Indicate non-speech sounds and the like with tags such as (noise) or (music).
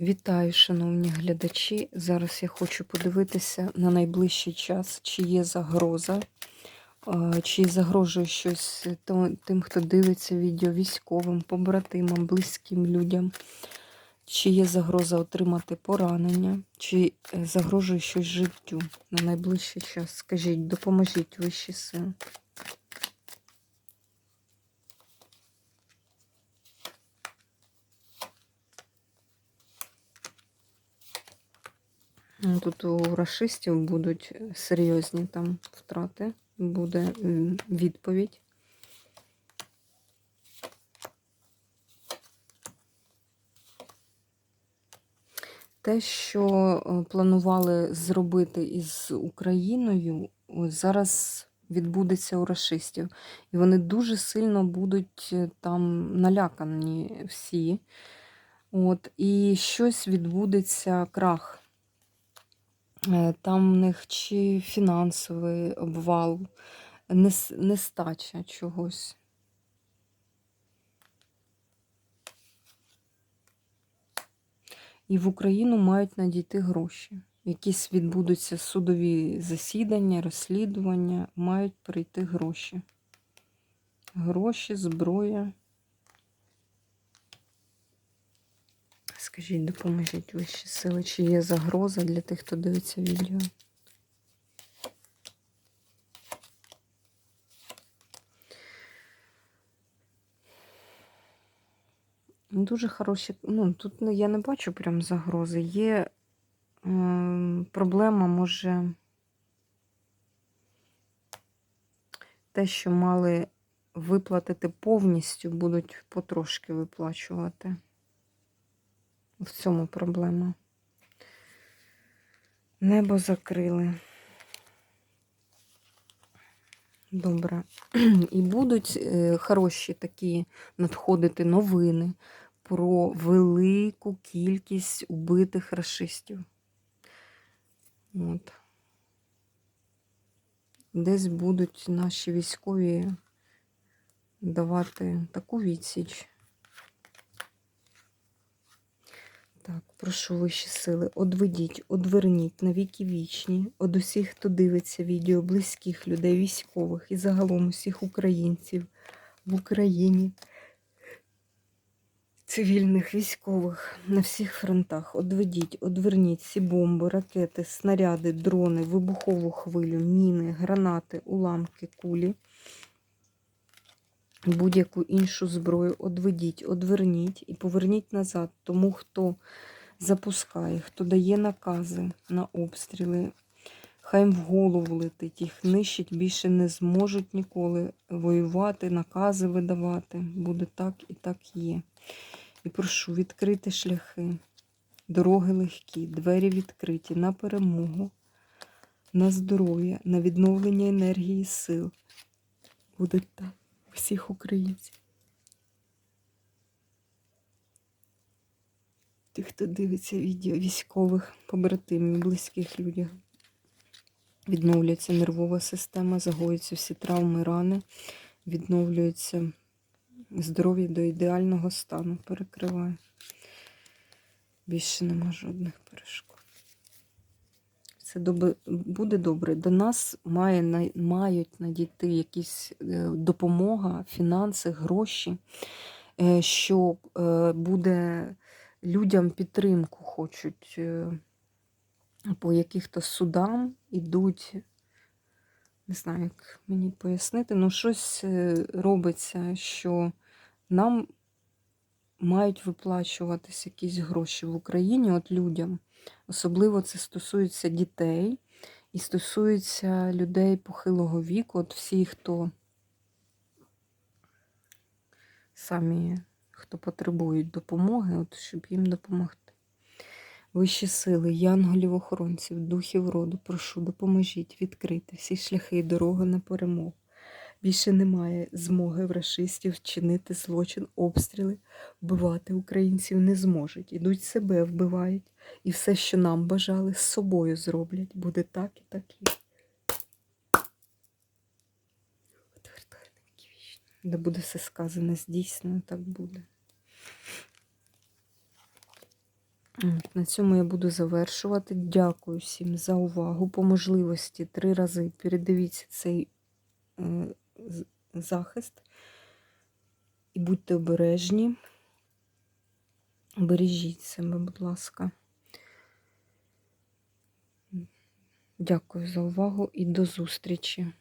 Вітаю, шановні глядачі. Зараз я хочу подивитися на найближчий час, чи є загроза, чи загрожує щось тим, хто дивиться відео військовим, побратимам, близьким людям, чи є загроза отримати поранення, чи е, загрожує щось життю на найближчий час. Скажіть, допоможіть вищі сили. Тут у расистів будуть серйозні там втрати, буде відповідь. Те, що е, планували зробити із Україною, зараз відбудеться у расистів. І вони дуже сильно будуть е, там налякані всі. От, і щось відбудеться крах. Е, Там в них чи фінансовий обвал, нестача чогось. І в Україну мають надійти гроші. Якісь відбудуться судові засідання, розслідування, мають прийти гроші. Гроші, зброя. Скажіть, допоможіть вищі сили, чи є загроза для тих, хто дивиться відео? Дуже хороші. Ну, тут я не бачу прям загрози. Є ем, проблема, може, те, що мали виплатити повністю, будуть потрошки виплачувати. В цьому проблема. Небо закрили. Добре. (clears throat) І будуть е, хороші такі надходити новини про велику кількість убитих расистів. От. Десь будуть наші військові давати таку відсіч. Так, прошу вищі сили, одведіть, одверніть на віки вічні од усіх, хто дивиться відео, близьких людей, військових і загалом усіх українців в Україні, цивільних, військових на всіх фронтах. Одведіть, одверніть всі бомби, ракети, снаряди, дрони, вибухову хвилю, міни, гранати, уламки, кулі. Будь-яку іншу зброю одведіть, одверніть і поверніть назад тому, хто запускає, хто дає накази на обстріли. Хай в голову летить, їх нищить, більше не зможуть ніколи воювати, накази видавати. Буде так і так є. І прошу відкрити шляхи, дороги легкі, двері відкриті на перемогу, на здоров'я, на відновлення енергії сил. Буде так всіх українців. Тих, хто дивиться відео військових, побратимів, близьких людях. Відновлюється нервова система, загоюються всі травми, рани, відновлюється здоров'я до ідеального стану, перекриває. Більше нема жодних перешкод. Все добре, буде добре. До нас має, мають надійти якісь е, допомога, фінанси, гроші, е, що е, буде людям підтримку хочуть по яких-то судам ідуть. Не знаю, як мені пояснити, ну щось робиться, що нам мають виплачуватись якісь гроші в Україні от людям. Особливо це стосується дітей і стосується людей похилого віку, от всі, хто самі, хто потребують допомоги, от щоб їм допомогти. Вищі сили, янголів, охоронців, духів роду, прошу, допоможіть відкрити всі шляхи і дороги на перемогу. Більше немає змоги в рашистів чинити злочин, обстріли, вбивати українців не зможуть. Ідуть себе, вбивають, і все, що нам бажали, з собою зроблять. Буде так і так вічні. Де буде все сказане здійснено, так буде. На цьому я буду завершувати. Дякую всім за увагу. По можливості три рази передивіться цей е, захист і будьте обережні. Бережіть себе, будь ласка. Дякую за увагу і до зустрічі.